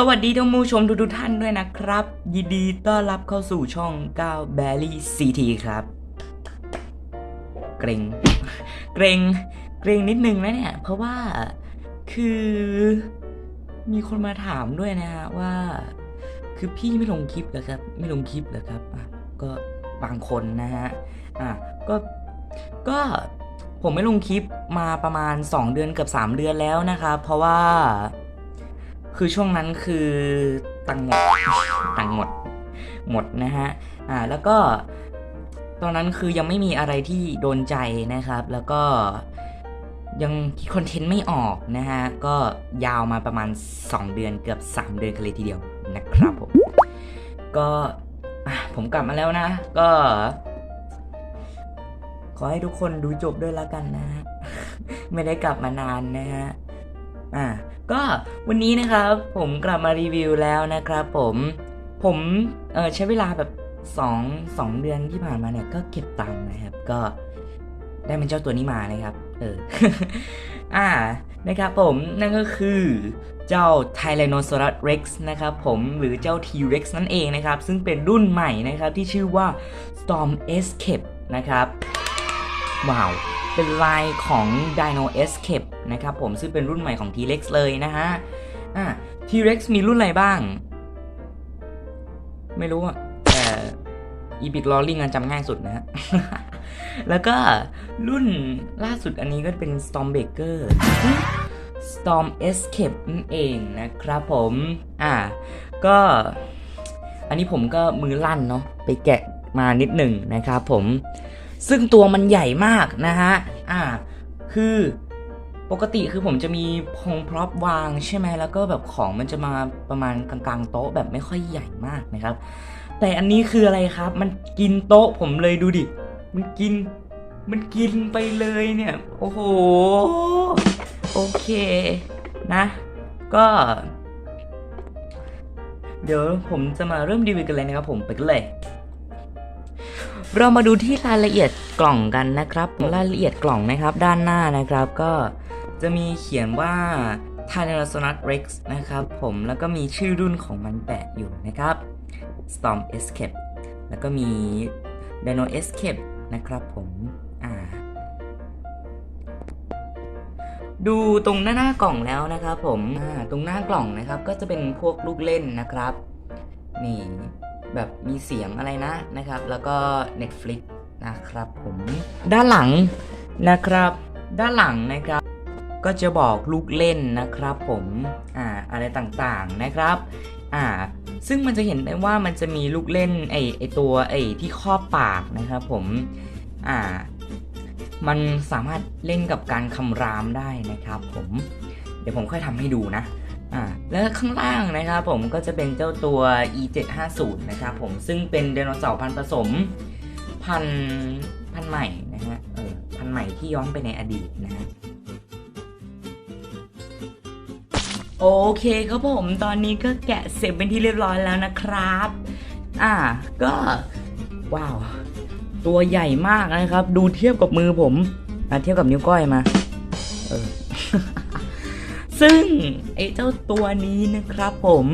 สวัสดีท่านผู้ชมทุกๆท่านด้วยนะครับ ยินดีต้อนรับเข้าสู่ช่อง9 b a r r y CT ครับ เกรงเกรงเกรงนิดนึงนะเนี่ย เพราะว่าคือมีคนมาถามด้วยนะฮะว่า คือพี่ไม่ลงคลิปเหรอครับ ไม่ลงคลิปเหรอครับอะก็บางคนนะฮะอะก็ก็ผมไม่ลงคลิปมาประมาณ 2 เดือนเกับ3 เดือนแล้วนะครับเพราะว่า คือช่วงนั้นคือตังหมดตังหมดหมดนะฮะอ่าแล้วก็ตอนนั้นคือยังไม่มีอะไรที่โดนใจนะครับ แล้วก็ยังคิดคอนเทนต์ไม่ออกนะฮะ ก็ยาวมาประมาณ 2 เดือนเกือบ 3 เดือนกันเลยทีเดียวนะครับผม ก็ผมกลับมาแล้วนะ ก็ ขอให้ทุกคนดูจบด้วยแล้วกันนะฮะไม่ได้กลับมานานนะฮะ อ่าก็วันนี้นะครับผมกลับมารีวิวแล้วนะครับผมผมเออใช้เวลาแบบ2 2เดือนที่ผ่านมาเนี่ยก็เก็บตังค์นะครับ ก็ได้เป็นเจ้าตัวนี้มานะครับ เอออ่านะครับผมนั่นก็คือเจ้า Tyrannosaurus Rex นะครับผมหรือเจ้า T-Rex นั่นเองนะครับ ซึ่งเป็นรุ่นใหม่นะครับที่ชื่อว่า Storm Escape นะครับ ว้าว เป็นลายของ Dino Escape นะครับผมซึ่งเป็นรุ่นใหม่ของ T-Rex เลยนะฮะอะ T-Rex มีรุ่นอะไรบ้าง ไม่รู้อะแต่ Epic Rolling อันจำง่ายสุดนะฮะ แล้วก็รุ่นล่าสุดอันนี้ก็เป็น Storm Breaker Storm Escape นั่นเองนะครับผมอ่าก็อันนี้ผมก็มือลั่นเนาะไปแกะมานิดหนึ่งนะครับผม ซึ่งตัวมันใหญ่มากนะฮะ อ่า คือปกติคือผมจะมีพงพร็อพวางใช่ไหมแล้วก็แบบของมันจะมาประมาณกลางๆโต๊ะแบบไม่ค่อยใหญ่มากนะครับ แต่อันนี้คืออะไรครับ มันกินโต๊ะผมเลยดูดิ มันกิน มันกินไปเลยเนี่ย โอ้โห โอเคนะ ก็ เดี๋ยวผมจะมาเริ่มรีวิวกันเลยนะครับผมไปกันเลย เรามาดูที่รายละเอียดกล่องกันนะครับ รายละเอียดกล่องนะครับ ด้านหน้านะครับ ก็จะมีเขียนว่า Tyrannosaurus Rex นะครับ ผมแล้วก็มีชื่อรุ่นของมันแปะอยู่นะครับ Storm Escape แล้วก็มี Dino Escape นะครับผมอ่าดูตรงหน้าหน้ากล่องแล้วนะครับผม ตรงหน้ากล่องนะครับ ก็จะเป็นพวกลูกเล่นนะครับ นี่ แบบมีเสียงอะไรนะนะครับ แล้วก็ Netflix นะครับผม ด้านหลังนะครับ ด้านหลังนะครับ ก็จะบอกลูกเล่นนะครับ ผมอ่าอะไรต่างๆนะครับอ่าซึ่งมันจะเห็นได้ว่ามันจะมีลูกเล่นไอไอตัวไอที่ครอบปากนะครับผมอ่ามันสามารถเล่นกับการคำรามได้นะครับผม เดี๋ยวผมค่อยทำให้ดูนะ อ่าแล้วข้างล่างนะครับผมก็จะเป็นเจ้าตัว E750 นะครับผมซึ่งเป็นไดโนเสาร์พันธุ์ผสม พันพันใหม่นะฮะเออพันใหม่ที่ย้อนไปในอดีตนะฮะโอเคครับผมตอนนี้ก็แกะเสร็จเป็นที่เรียบร้อยแล้วนะครับ อ่าก็ว้าว ตัวใหญ่มากนะครับ ดูเทียบกับมือผมอะเทียบกับนิ้วก้อยมา เออ ซึ่งไอ้เจ้าตัวนี้นะครับผม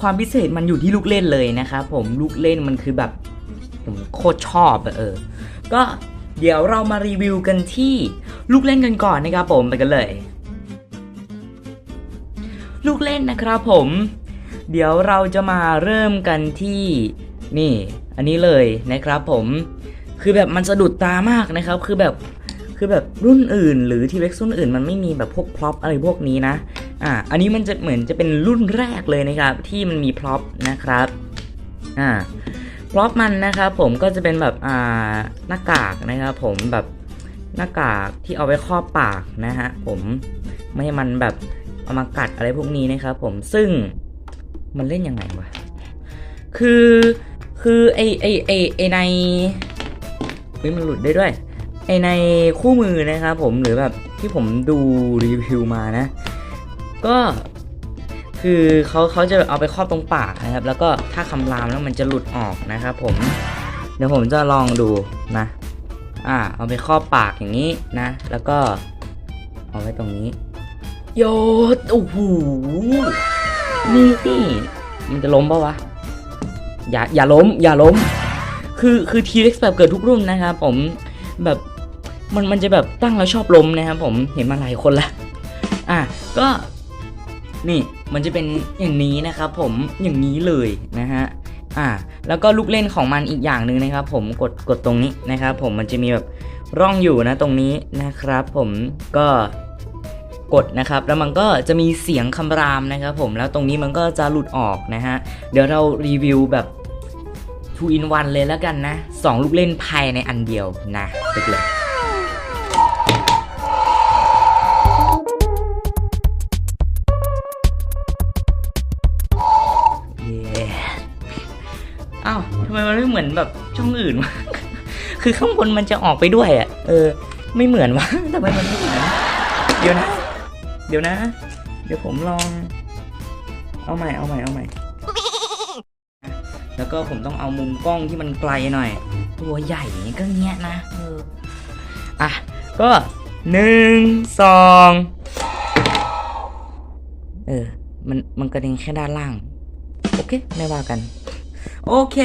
ความพิเศษมันอยู่ที่ลูกเล่นเลยนะครับผมลูกเล่นมันคือแบบผมโคตรชอบอะเออ ก็เดี๋ยวเรามารีวิวกันที่ลูกเล่นกันก่อนนะครับผมไปกันเลย ลูกเล่นนะครับผม เดี๋ยวเราจะมาเริ่มกันที่นี่ อันนี้เลยนะครับผมคือแบบมันสะดุดตามากนะครับ คือแบบ คือแบบรุ่นอื่น หรือทีเว็กรุ่นอื่นมันไม่มีแบบพวกพร็อพอะไรพวกนี้นะ อ่า อันนี้มันจะเหมือนจะเป็นรุ่นแรกเลยนะครับ ที่มันมีพร็อพนะครับ อ่า พร็อพมันนะครับผมก็จะเป็นแบบอ่าหน้ากากนะครับผมแบบหน้ากากที่เอาไว้ครอบปากนะฮะผมไม่ให้มันแบบเอามากัดอะไรพวกนี้นะครับผมซึ่งมันเล่นยังไงวะคือคือไอไอไอไอในเฮ้ยมันหลุดได้ด้วย ในคู่มือนะครับผมหรือแบบที่ผมดูรีวิวมานะ ก็คือเขาเขาจะเอาไปครอบตรงปากนะครับ แล้วก็ถ้าคำรามแล้วมันจะหลุดออกนะครับผม เดี๋ยวผมจะลองดูนะ อ่า เอาไปครอบปากอย่างนี้นะ แล้วก็ เอาไว้ตรงนี้ โยดโอ้โหนี่นี่มันจะล้มปะวะ อย่าอย่าล้ม อย่าล้ม คือคือทีเร็กแบบเกิดทุกรุ่นนะครับผมแบบ มันมันจะแบบตั้งแล้วชอบล้มนะครับผมเห็นมาหลายคนละอะก็นี่มันจะเป็นอย่างนี้นะครับผมอย่างนี้เลยนะฮะอ่าแล้วก็ลูกเล่นของมันอีกอย่างหนึ่งนะครับ ผมกดกดตรงนี้นะครับ ผมมันจะมีแบบร่องอยู่นะตรงนี้นะครับ ผมก็กดนะครับแล้วมันก็จะมีเสียงคำรามนะครับ ผมแล้วตรงนี้มันก็จะหลุดออกนะฮะเดี๋ยวเรารีวิวแบบ2 in 1เลยแล้วกันนะสองลูกเล่นภายในอันเดียวนะไปเลย เหมือนแบบช่องอื่นวะคือข้างบนมันจะออกไปด้วยอะ เออ ไม่เหมือนวะทำไมมันไม่เหมือน เดี๋ยวนะ เดี๋ยวนะ เดี๋ยวผมลอง เอาใหม่ เอาใหม่ เอาใหม่ แล้วก็ผมต้องเอามุมกล้องที่มันไกลหน่อย ตัวใหญ่ก็เงี้ยนะ เออ อะ ก็หนึ่งสองเออ มัน มันกระเด็นแค่ด้านล่าง โอเค ไม่ว่ากัน โอเค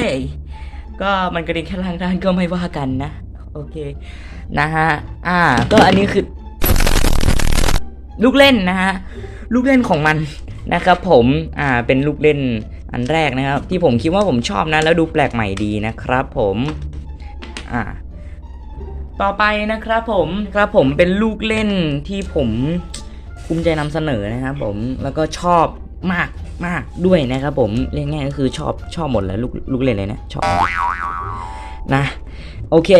ก็มันกระเด็นแค่ล่างด้านก็ไม่ว่ากันนะ โอเค นะฮะ อ่า ก็อันนี้คือ ลูกเล่นนะฮะ ลูกเล่นของมันนะครับผม อ่า เป็นลูกเล่นอันแรกนะครับ ที่ผมคิดว่าผมชอบนะ แล้วดูแปลกใหม่ดีนะครับผม อ่า ต่อไปนะครับผมครับผมเป็นลูกเล่นที่ผมภูมิใจนำเสนอนะครับผม แล้วก็ชอบมาก มากด้วยนะครับผมเรียกง่ายก็คือชอบชอบหมดแล้วลูกลูกเล่นเลยนะชอบนะ โอเค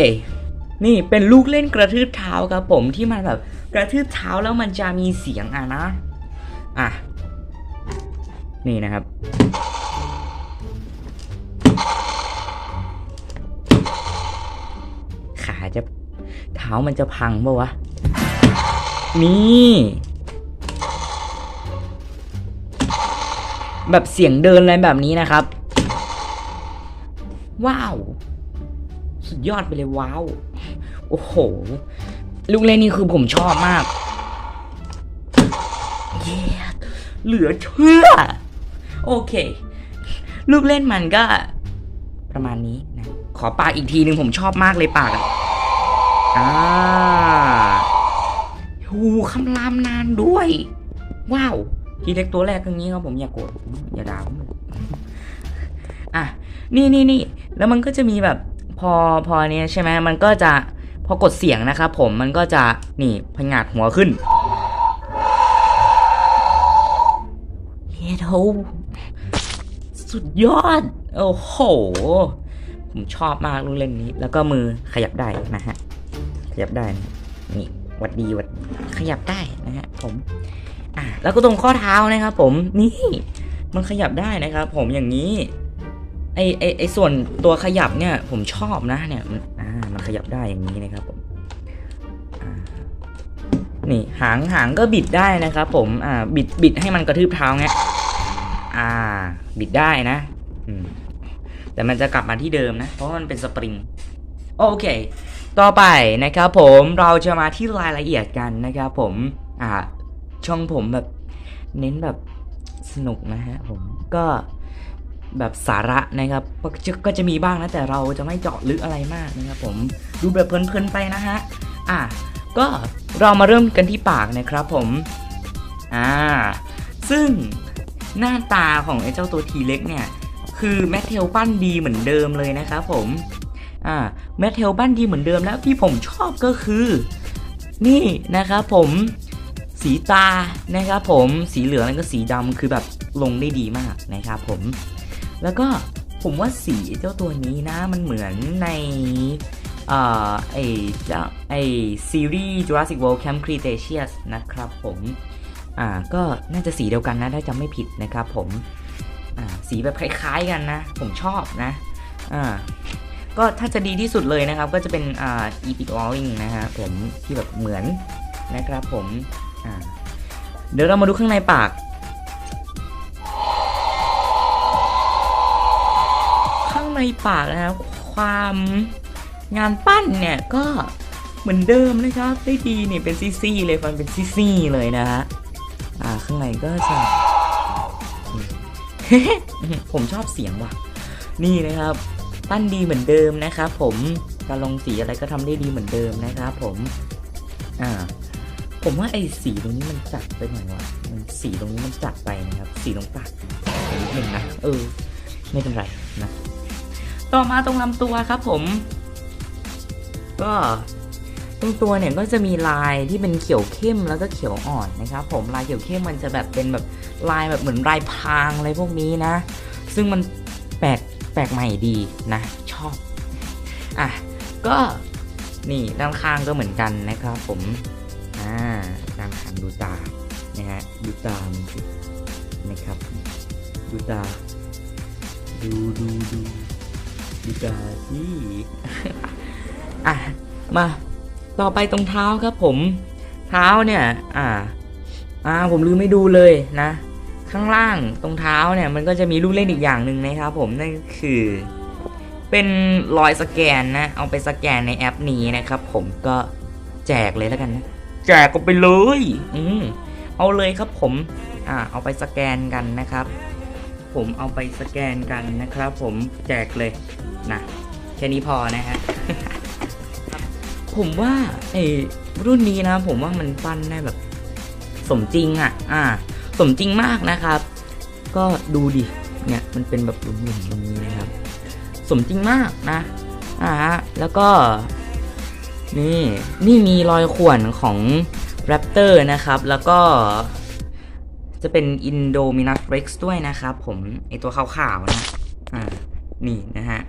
นี่เป็นลูกเล่นกระทืบเท้าครับผมที่มันแบบกระทืบเท้าแล้วมันจะมีเสียงอะนะอะนี่นะครับขาจะเท้ามันจะพังปะวะ นี่ แบบเสียงเดินอะไรแบบนี้นะครับ ว้าว สุดยอดไปเลยว้าว โอ้โห ลูกเล่นนี่คือผมชอบมาก เย้เหลือเชื่อ โอเค ลูกเล่นมันก็ ประมาณนี้นะ ขอปากอีกทีหนึ่งผมชอบมากเลยปากอะอ่าหูคำรามนานด้วย ว้าว ทีเล็กตัวแรกก็งี้ครับผมอย่าโกรธผมอย่าด่าผมอะนี่นี่นี่แล้วมันก็จะมีแบบพอพอเนี้ยใช่ไหมมันก็จะพอกดเสียงนะครับผมมันก็จะนี่พงาดหัวขึ้นเฮ้โธสุดยอด โอ้โห ผมชอบมากลูกเล่นนี้ แล้วก็มือขยับได้นะฮะ ขยับได้ นี่วัดดีวัดขยับได้นะฮะผม อะแล้วก็ตรงข้อเท้านะครับ ผมนี่ มันขยับได้นะครับ ผมอย่างนี้ไอไอไอส่วนตัวขยับเนี่ย ผมชอบนะเนี่ยมันอ่ามันขยับได้อย่างนี้นะครับผมนี่หางหางก็บิดได้นะครับผมอ่าบิดบิดให้มันกระทืบเท้าเงี้ยอ่า บิดได้นะอืมแต่มันจะกลับมาที่เดิมนะ เพราะมันเป็นสปริงโอเค ต่อไปนะครับผมเราจะมาที่รายละเอียดกันนะครับผมอ่า ช่องผมแบบเน้นแบบสนุกนะฮะผมก็แบบสาระนะครับก็จะมีบ้างนะแต่เราจะไม่เจาะลึกอะไรมากนะครับผมดูแบบเพลินๆไปนะฮะอะก็เรามาเริ่มกันที่ปากนะครับผมอ่าซึ่งหน้าตาของไอ้เจ้าตัวทีเล็กเนี่ยคือแมทเทลปั้นดีเหมือนเดิมเลยนะครับผมอ่าแมทเทลปั้นดีเหมือนเดิมแล้วที่ผมชอบก็คือ นี่นะครับผม สีตานะครับผมสีเหลืองแล้วก็สีดำคือแบบลงได้ดีมากนะครับผม แล้วก็ผมว่าสีเจ้าตัวนี้นะมันเหมือนในเอ่อไอเจ้าไอซีรีส์ Jurassic World Camp Cretaceous นะครับผมอ่าก็น่าจะสีเดียวกันนะถ้าจำไม่ผิดนะครับผมอ่าสีแบบคล้ายๆกันนะ ผมชอบนะอ่าก็ถ้าจะดีที่สุดเลยนะครับ ก็จะเป็นอ่า Epic Wowing นะฮะผมที่แบบเหมือนนะครับผม เดี๋ยวเรามาดูข้างในปาก ข้างในปากนะครับ ความงานปั้นเนี่ยก็เหมือนเดิมนะครับ ได้ดีเนี่ยเป็นซี่ๆเลยฟันเป็นซี่ๆเลยนะฮะอ่าข้างในก็จะ ผมชอบเสียงว่ะ นี่นะครับ ปั้นดีเหมือนเดิมนะครับผมการลงสีอะไรก็ทำได้ดีเหมือนเดิมนะครับผม อ่า ผมว่าไอ้สีตรงนี้มันจัดไปหน่อยว่ะมันสีตรงนี้มันจัดไปนะครับ สีตรงปากนิดนึงนะ เออ ไม่เป็นไรนะ ต่อมาตรงลำตัวครับผม ก็ตรงตัวเนี่ยก็จะมีลายที่เป็นเขียวเข้มแล้วก็เขียวอ่อนนะครับ ผมลายเขียวเข้มมันจะแบบเป็นแบบลายแบบเหมือนลายพรางอะไรพวกนี้นะ ซึ่งมันแปลกแปลกใหม่ดีนะ ชอบ อะ ก็นี่ด้านข้างก็เหมือนกันนะครับผมานข้างดูตานะฮะดูตามันสินะครับ ดูตา ดูดูดูดูตาที่อะมาต่อไปตรงเท้าครับผม เท้าเนี่ย อ่า อ่าผมลืมไม่ดูเลยนะ ข้างล่างตรงเท้าเนี่ยมันก็จะมีลูกเล่นอีกอย่างหนึ่งนะครับ ผมนั่นก็คือ เป็นรอยสแกนนะ เอาไปสแกนในแอปนี้นะครับ ผมก็แจกเลยแล้วกันนะ แจกก็ไปเลย อืมเอาเลยครับผม อ่า เอาไปสแกนกันนะครับ ผมเอาไปสแกนกันนะครับ ผมแจกเลยนะแค่นี้พอนะฮะผมว่าไอ้รุ่นนี้นะ ผมว่ามันปั้นได้แบบ สมจริงอะ อ่า สมจริงมากนะครับ ก็ดูดิ เนี่ย มันเป็นแบบหลุมๆตรงนี้นะครับ สมจริงมากนะ อ่าแล้วก็ นี่นี่มีรอยข่วนของแรปเตอร์นะครับ แล้วก็จะเป็น Indominus Rex ด้วยนะครับ ผมไอตัวขาวๆนะอ่านี่นะฮะ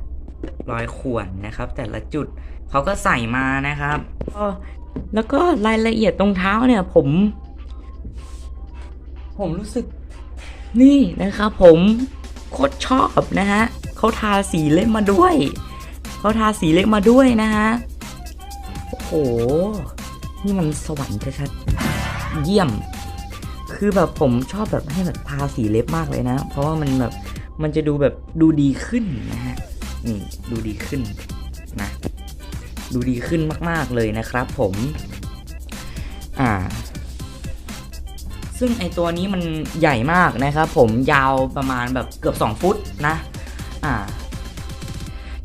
รอยข่วนนะครับ แต่ละจุดเขาก็ใส่มานะครับแล้วก็รายละเอียดตรงเท้าเนี่ย ผม ผมรู้สึก นี่นะครับผมโคตรชอบนะฮะเขาทาสีเล็บมาด้วยเขาทาสีเล็บมาด้วยนะฮะ โอ้โห นี่มันสวรรค์ชัดๆเยี่ยม คือแบบผมชอบแบบให้แบบทาสีเล็บมากเลยนะ เพราะว่ามันแบบมันจะดูแบบดูดีขึ้นนะฮะ นี่ดูดีขึ้นนะ ดูดีขึ้นมากๆเลยนะครับผม อ่า ซึ่งไอตัวนี้มันใหญ่มากนะครับผมยาวประมาณแบบเกือบ 2 ฟุตนะ อ่า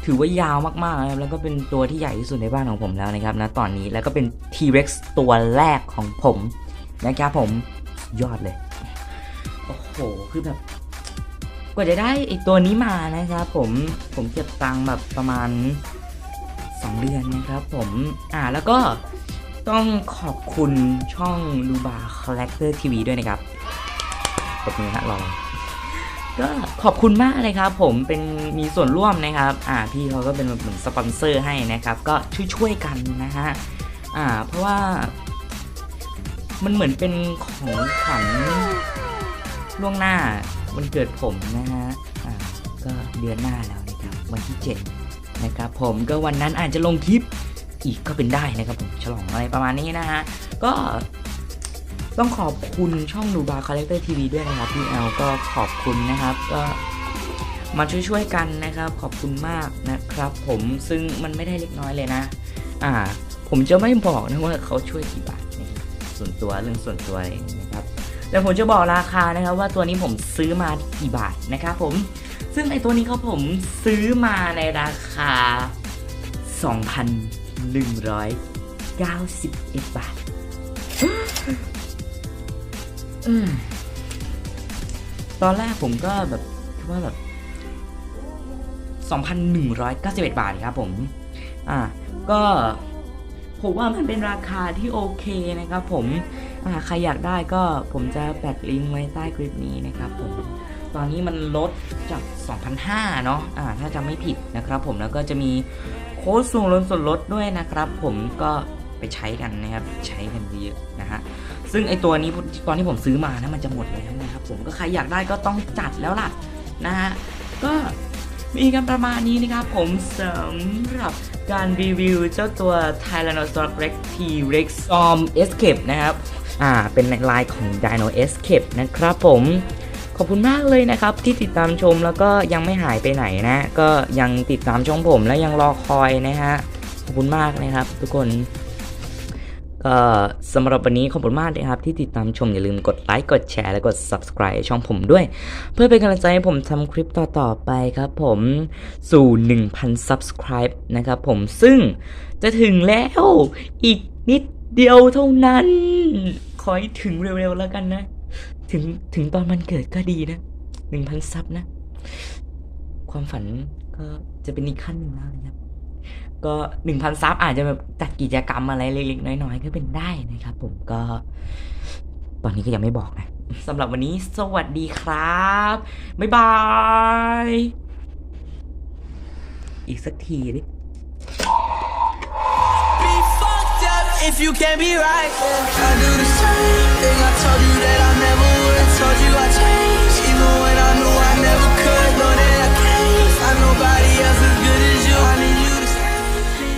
ถือว่ายาวมากๆนะครับแล้วก็เป็นตัวที่ใหญ่ที่สุดในบ้านของผมแล้วนะครับนะตอนนี้แล้วก็เป็น T-Rex ตัวแรกของผมนะครับผมยอดเลย โอ้โห คือแบบกว่าจะได้ไอตัวนี้มานะครับผมผมเก็บตังค์แบบประมาณ 2 เดือนนะครับผมอ่าแล้วก็ต้องขอบคุณช่องดูบาคอลเลกเตอร์ทีวีด้วยนะครับ ขอบคุณฮะรอ ก็ขอบคุณมากเลยครับ ผมเป็นมีส่วนร่วมนะครับอ่าพี่เขาก็เป็นแบบเหมือนสปอนเซอร์ให้นะครับ ก็ช่วยๆกันนะฮะอ่า เพราะว่า มันเหมือนเป็นของขวัญล่วงหน้าวันเกิดผมนะฮะอ่าก็เดือนหน้าแล้วนะครับวันที่ 7 นะครับ ผมก็วันนั้นอาจจะลงคลิปอีกก็เป็นได้นะครับผมฉลองอะไรประมาณนี้นะฮะก็ ต้องขอบคุณช่องดูบาร์คาแรคเตอร์ทีวีด้วยนะครับพี่แอลก็ขอบคุณนะครับก็มาช่วยๆกันนะครับ ขอบคุณมากนะครับ ผมซึ่งมันไม่ได้เล็กน้อยเลยนะ อ่า ผมจะไม่บอกนะว่าเขาช่วยกี่บาทนะครับส่วนตัวเรื่องส่วนตัวเองนะครับแต่ผมจะบอกราคานะครับ ว่าตัวนี้ผมซื้อมากี่บาทนะครับผมซึ่งไอตัวนี้เขาผมซื้อมาในราคา 2,191 บาท อืมตอนแรกผมก็แบบคิดว่าแบบ2,191 บาทครับผม อ่า ก็ผมว่ามันเป็นราคาที่โอเคนะครับผม อ่า ใครอยากได้ก็ผมจะแปะลิงก์ไว้ใต้คลิปนี้นะครับผม ตอนนี้มันลดจาก 2,500 เนาะ อ่า ถ้าจำไม่ผิดนะครับผม แล้วก็จะมีโค้ดส่วนลดส่วนลดด้วยนะครับผม ก็ ไปใช้กันนะครับใช้กันเยอะนะฮะซึ่งไอตัวนี้ตอนที่ผมซื้อมานะมันจะหมดแล้วนะครับ ผมก็ใครอยากได้ก็ต้องจัดแล้วล่ะนะฮะก็มีกันประมาณนี้นะครับผมสำหรับการรีวิวเจ้าตัว Tyrannosaurus Rex T-Rex Storm Escape นะครับอ่าเป็นลายของ Dino Escape นะครับผมขอบคุณมากเลยนะครับที่ติดตามชมแล้วก็ยังไม่หายไปไหนนะ ก็ยังติดตามช่องผมและยังรอคอยนะฮะขอบคุณมากนะครับทุกคน ก็สำหรับวันนี้ขอบคุณมากนะครับ ที่ติดตามชมอย่าลืมกดไลค์กดแชร์และกด subscribe ช่องผมด้วย เพื่อเป็นกำลังใจให้ผมทำคลิปต่อๆไปครับผมสู่ 1,000 subscribe นะครับผมซึ่งจะถึงแล้วอีกนิดเดียวเท่านั้น ขอให้ถึงเร็วๆแล้วกันนะ ถึงถึงตอนมันเกิดก็ดีนะ 1,000 ซับนะ ความฝันก็จะเป็นอีกขั้นหนึ่งแล้วนะครับ ก็หนึ่งพันซับอาจจะแบบจัดกิจกรรมอะไรเล็กๆน้อยๆก็เป็นได้นะครับผมก็ ตอนนี้ก็ยังไม่บอกนะสำหรับวันนี้สวัสดีครับ บ๊ายบาย อีกสักทีดิ if you can't be right. Yeah. I do the same thing. I told you that I never would. I told you I changed, even when I knew I never could. Know that I can't. I know